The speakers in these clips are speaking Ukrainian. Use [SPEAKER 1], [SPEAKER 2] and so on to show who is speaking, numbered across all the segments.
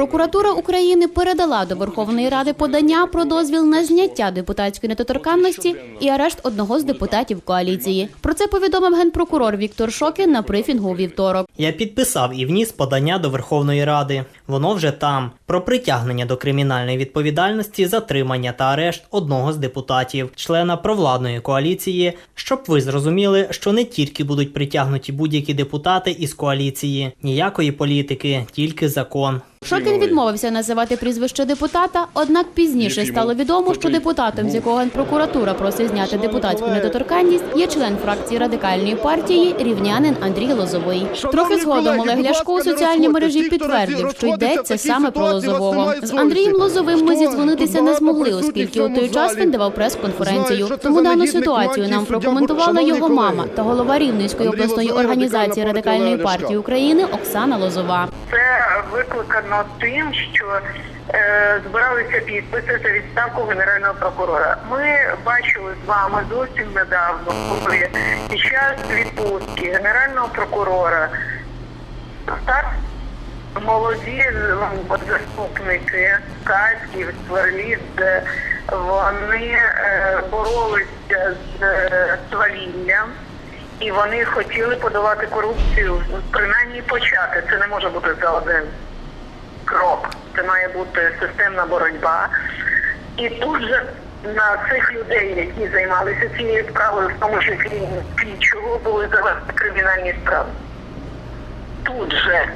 [SPEAKER 1] Прокуратура України передала до Верховної Ради подання про дозвіл на зняття депутатської недоторканності і арешт одного з депутатів коаліції. Про це повідомив генпрокурор Віктор Шокін на брифінгу у вівторок.
[SPEAKER 2] Я підписав і вніс подання до Верховної Ради. Воно вже там. Про притягнення до кримінальної відповідальності, затримання та арешт одного з депутатів, члена провладної коаліції, щоб ви зрозуміли, що не тільки будуть притягнуті будь-які депутати із коаліції, ніякої політики, тільки закон.
[SPEAKER 1] Шокін відмовився називати прізвище депутата, однак пізніше стало відомо, що депутатом, з якого генпрокуратура просить зняти депутатську недоторканність, є член фракції радикальної партії рівнянин Андрій Лозовий. Трохи згодом Олег Ляшко у соціальній мережі підтвердив, що йдеться саме про Лозового. З Андрієм Лозовим ми зідзвонитися не змогли, оскільки у той час він давав прес-конференцію. Тому дану ситуацію нам прокоментувала його мама та голова Рівненської обласної організації радикальної партії України Оксана Лозова.
[SPEAKER 3] Це викликано тим, що е, збиралися підписи за відставку генерального прокурора. Ми бачили з вами зовсім недавно, коли під час відпустки генерального прокурора молоді заступники Каськів, Сверліт, е, вони е, боролися з е. І вони хотіли подолати корупцію, принаймні почати. Це не може бути за один крок. Це має бути системна боротьба. І тут же на цих людей, які займалися цією справою, в тому числі слідчого, були заведені кримінальні справи. Тут же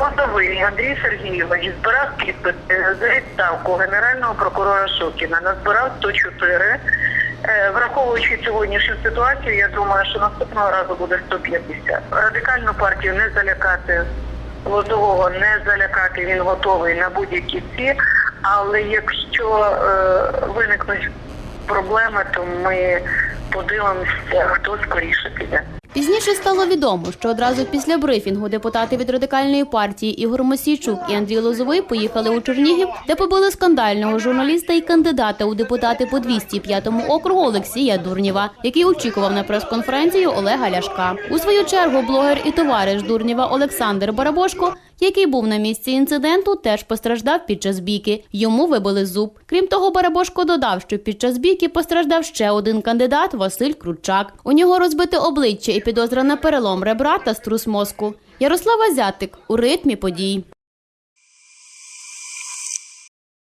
[SPEAKER 3] Лозовий Андрій Сергійович збирав підписи за відставку генерального прокурора Шокіна. Назбирав 104. Е, Враховуючи сьогоднішню ситуацію, я думаю, що наступного разу буде 150. Радикальну партію не залякати, Лозового не залякати, він готовий на будь-які ці. Але якщо е, виникнуть проблеми, то ми подивимося, хто скоріше піде.
[SPEAKER 1] Пізніше стало відомо, що одразу після брифінгу депутати від радикальної партії Ігор Мосійчук і Андрій Лозовий поїхали у Чернігів, де побили скандального журналіста і кандидата у депутати по 205 округу Олексія Дурнєва, який очікував на прес-конференцію Олега Ляшка. У свою чергу блогер і товариш Дурнєва Олександр Барабошко, який був на місці інциденту, теж постраждав під час бійки. Йому вибили зуб. Крім того, Барабошко додав, що під час бійки постраждав ще один кандидат Василь Кручак. У нього розбите обличчя і підозра на перелом ребра та струс мозку. Ярослава Зятик у ритмі подій.